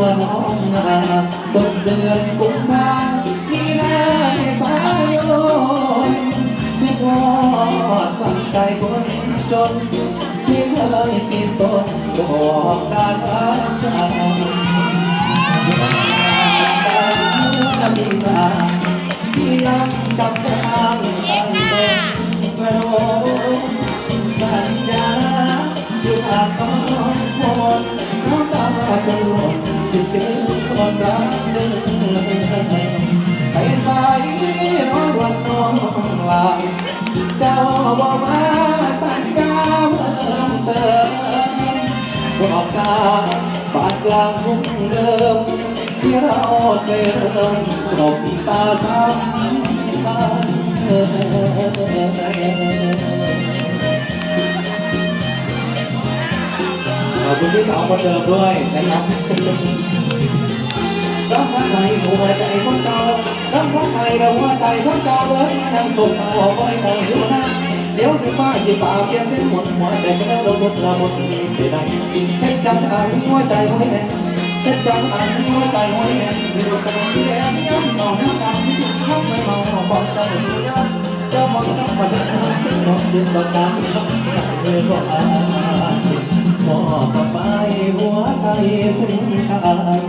วน้องนาต้นเดือนกุมภามีนาเมษายนที่วอดตั้งใจคนจนที่เคยกินต้นบอกการรัก เจ้าบอกมาสัญญาเพิ่มเติมบอกกาบาดกลางทุ่งเดิมที่เราเคยเริ่มสบตาซ้ำมาขอบคุณพี่สาวคนเดิมด้วยนะครับรักว่าไทยหัวใจคนเก่ารักว่าไทยเราหัวใจคนเก่าเลยมานั่งโศกเศร้าคอยมองอยู่นะ เดี๋ยวถึงบ้านที่ป่าเพียงเป็นหมดหัวใจก็แล้เราหมดละหมดมีไปได้เฮ็ดจังอ่านหัวใจไว้แน่เฮ็ดจังอ่านหัวใจไว้แน่อยู่กันที่แอบย้ำสองน้ำตาที่ถูกเข้าไม่มองบอกใจสุดยอดเจ้ามองต้องมาเดินน้องยืนต่อตามสั่งเลยว่าอ่านมอไปหัวใจสิ้นทาง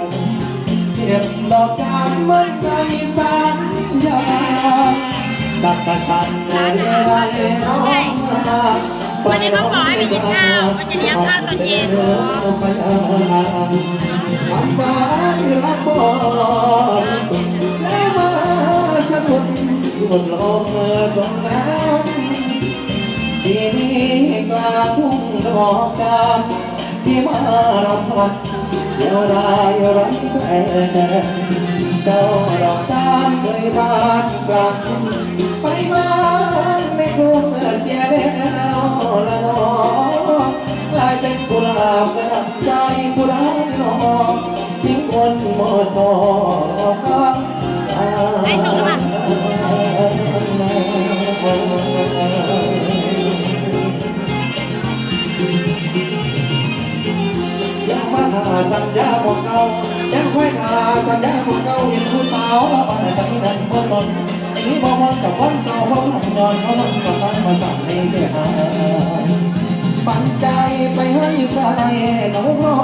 เก็บดอกจานเหมือนในสัญญา ดักตะคันในเลาเย็นร้อนวันนี้พ่อบอให้ไปกินข้าวมันจะเลี้ยงข้าวตอนเย็นทำบ้านรักบริสุทธิ์แล้วมาสะดุดหมดลมเมื่อตรงนั้นทีนี้กลาทุ่งดอกจานที่มารำพันเดี๋ยวรายรักแท้เจ้าดอก ยบ้านกลางไปบ้านในกรุงเสียแล้วละนอกลายเป็นกุหลาบประดับใจกุหลาบนอกทิ้งคนมอสอได้ส่งแล้วป่ะยังมาหาสัญญาบอกเก่ายังค่อยหาสัญญาบอกเก่า นนี่บอกวันกับวันเก่าเพราะมันนอนเพราะมันก็ตั้งมาสั่งให้แก่หาฝันใจไปให้ใครเขารอ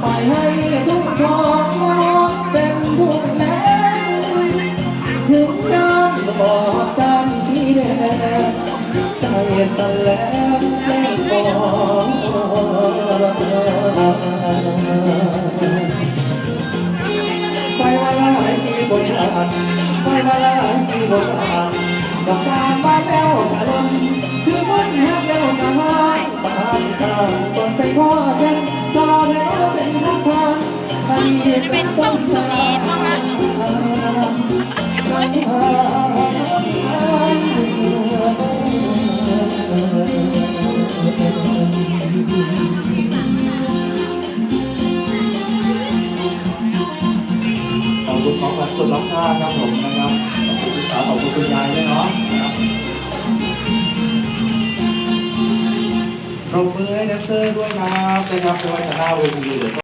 ไปให้ทุกทองเป็นผู้แล้วถึงน้ำบอกจำสีแดงใจสั่นแล้วแค่บอกไปมาหลายปีบนอ่าน ไปมาแลายปีบนอ่านกับการบ้านแล้วกะลนคือมันหักแล้วกะหายบ้านข้างต้นใส่พ่อแทนจอแล้วเป็นนักทางไปจะเป็นต้มทะเลบ้างนะ ขอบคุณของขวัญสุดล้ำค่าครับผมนะครับขอบคุณพี่สาวขอบคุณคุณยายด้วยเนาะนะครับปรบมือให้แดนเซอร์ด้วยครับนะครับไม่ว่าจะหน้าเวทีหรือ